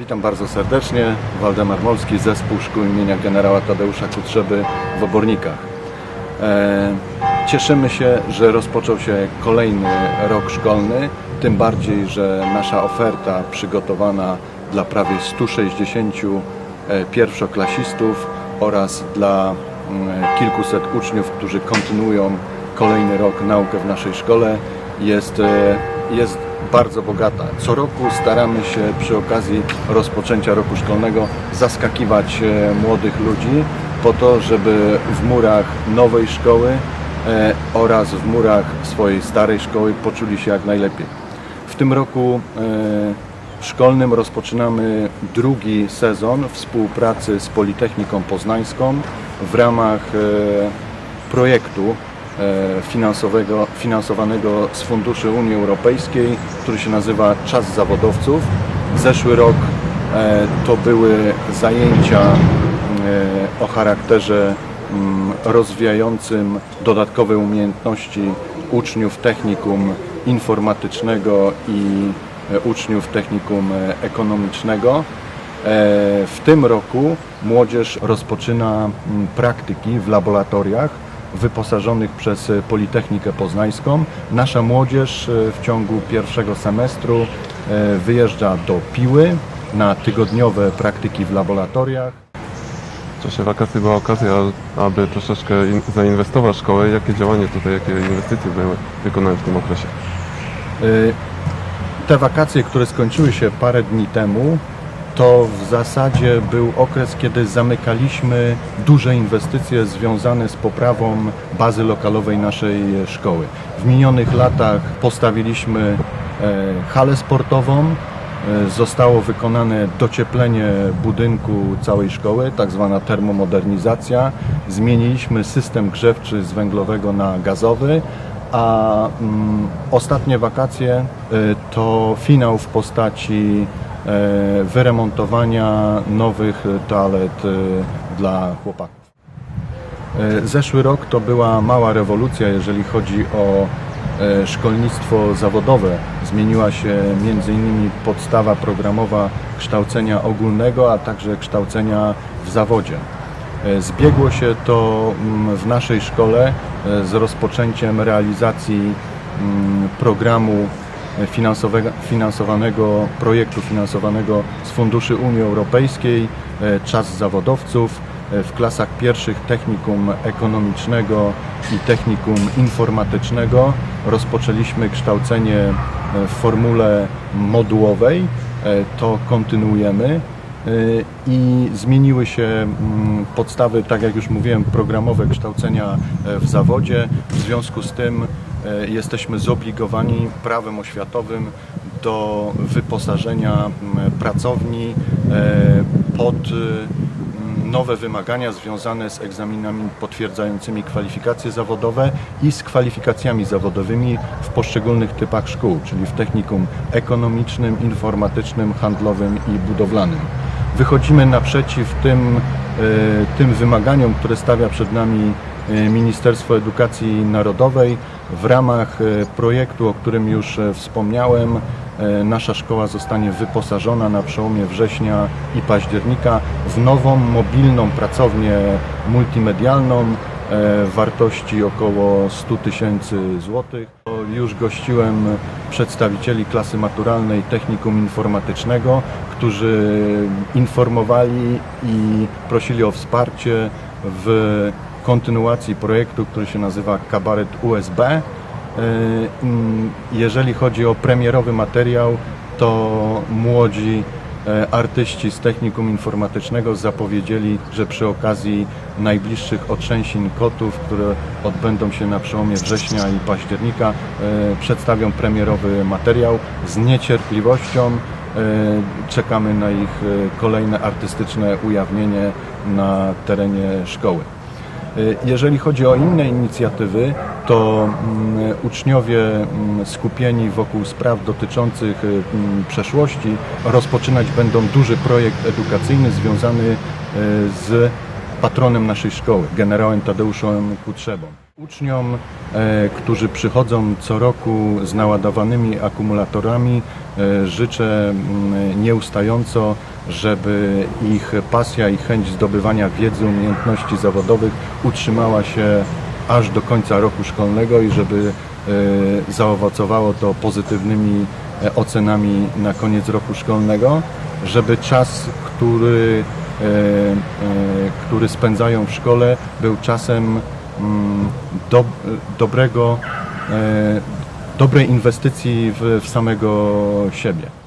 Witam bardzo serdecznie. Waldemar Molski, Zespół Szkół imienia generała Tadeusza Kutrzeby w Obornikach. E, cieszymy się, że rozpoczął się kolejny rok szkolny, tym bardziej, że nasza oferta przygotowana dla prawie 160 e, pierwszoklasistów oraz dla mm, kilkuset uczniów, którzy kontynuują kolejny rok naukę w naszej szkole jest, e, jest bardzo bogata. Co roku staramy się przy okazji rozpoczęcia roku szkolnego zaskakiwać e, młodych ludzi po to, żeby w murach nowej szkoły e, oraz w murach swojej starej szkoły poczuli się jak najlepiej. W tym roku e, szkolnym rozpoczynamy drugi sezon współpracy z Politechniką Poznańską w ramach projektu finansowego, finansowanego z funduszy Unii Europejskiej, który się nazywa Czas Zawodowców. Zeszły rok e, to były zajęcia e, o charakterze mm, rozwijającym dodatkowe umiejętności uczniów technikum informatycznego i e, uczniów technikum e, ekonomicznego. E, W tym roku młodzież rozpoczyna praktyki w laboratoriach wyposażonych przez e, Politechnikę Poznańską. Nasza młodzież e, w ciągu pierwszego semestru e, wyjeżdża do Piły na tygodniowe praktyki w laboratoriach. W czasie wakacji była okazja, aby troszeczkę in- zainwestować w szkołę. Jakie działania tutaj, jakie inwestycje były wykonane w tym okresie? Te wakacje, które skończyły się parę dni temu, to w zasadzie był okres, kiedy zamykaliśmy duże inwestycje związane z poprawą bazy lokalowej naszej szkoły. W minionych latach postawiliśmy e, halę sportową, e, zostało wykonane docieplenie budynku całej szkoły, tak zwana termomodernizacja. Zmieniliśmy system grzewczy z węglowego na gazowy, a mm, ostatnie wakacje y, to finał w postaci e, wyremontowania nowych toalet y, dla chłopaków. E, Zeszły rok to była mała rewolucja, jeżeli chodzi o e, szkolnictwo zawodowe. Zmieniła się m.in. podstawa programowa kształcenia ogólnego, a także kształcenia w zawodzie. E, Zbiegło się to mm, w naszej szkole e, z rozpoczęciem realizacji mm, programu e, finansowanego, projektu finansowanego z funduszy Unii Europejskiej e, Czas Zawodowców e, w klasach pierwszych technikum ekonomicznego i technikum informatycznego. Rozpoczęliśmy kształcenie e, w formule modułowej, to kontynuujemy. I zmieniły się mm, podstawy, tak jak już mówiłem, programowe kształcenia w zawodzie. W związku z tym jesteśmy zobligowani prawem oświatowym do wyposażenia pracowni e, pod y, nowe wymagania związane z egzaminami potwierdzającymi kwalifikacje zawodowe i z kwalifikacjami zawodowymi w poszczególnych typach szkół, czyli w technikum ekonomicznym, informatycznym, handlowym i budowlanym. Wychodzimy naprzeciw tym, e, tym wymaganiom, które stawia przed nami e, Ministerstwo Edukacji Narodowej. W ramach e, projektu, o którym już e, wspomniałem, nasza szkoła zostanie wyposażona na przełomie września i października w nową mobilną pracownię multimedialną wartości około 100 tysięcy złotych. Już gościłem przedstawicieli klasy maturalnej technikum informatycznego, którzy informowali i prosili o wsparcie w kontynuacji projektu, który się nazywa Kabaret USB. E, Jeżeli chodzi o premierowy materiał, to młodzi e, artyści z technikum informatycznego zapowiedzieli, że przy okazji najbliższych otrzęsin kotów, które odbędą się na przełomie września i października, e, przedstawią premierowy materiał. Z niecierpliwością czekamy na ich kolejne artystyczne ujawnienie na terenie szkoły. Y, Jeżeli chodzi o inne inicjatywy, to mm, uczniowie mm, skupieni wokół spraw dotyczących y, mm, przeszłości rozpoczynać będą duży projekt edukacyjny związany y, z patronem naszej szkoły, generałem Tadeuszem Kutrzebą. Uczniom, e, którzy przychodzą co roku z naładowanymi akumulatorami, życzę nieustająco, żeby ich pasja i chęć zdobywania wiedzy, umiejętności zawodowych utrzymała się aż do końca roku szkolnego i żeby e, zaowocowało to pozytywnymi e, ocenami na koniec roku szkolnego, żeby czas, który, e, który spędzają w szkole był czasem mm, do, dobrego, dobrej inwestycji w, w samego siebie.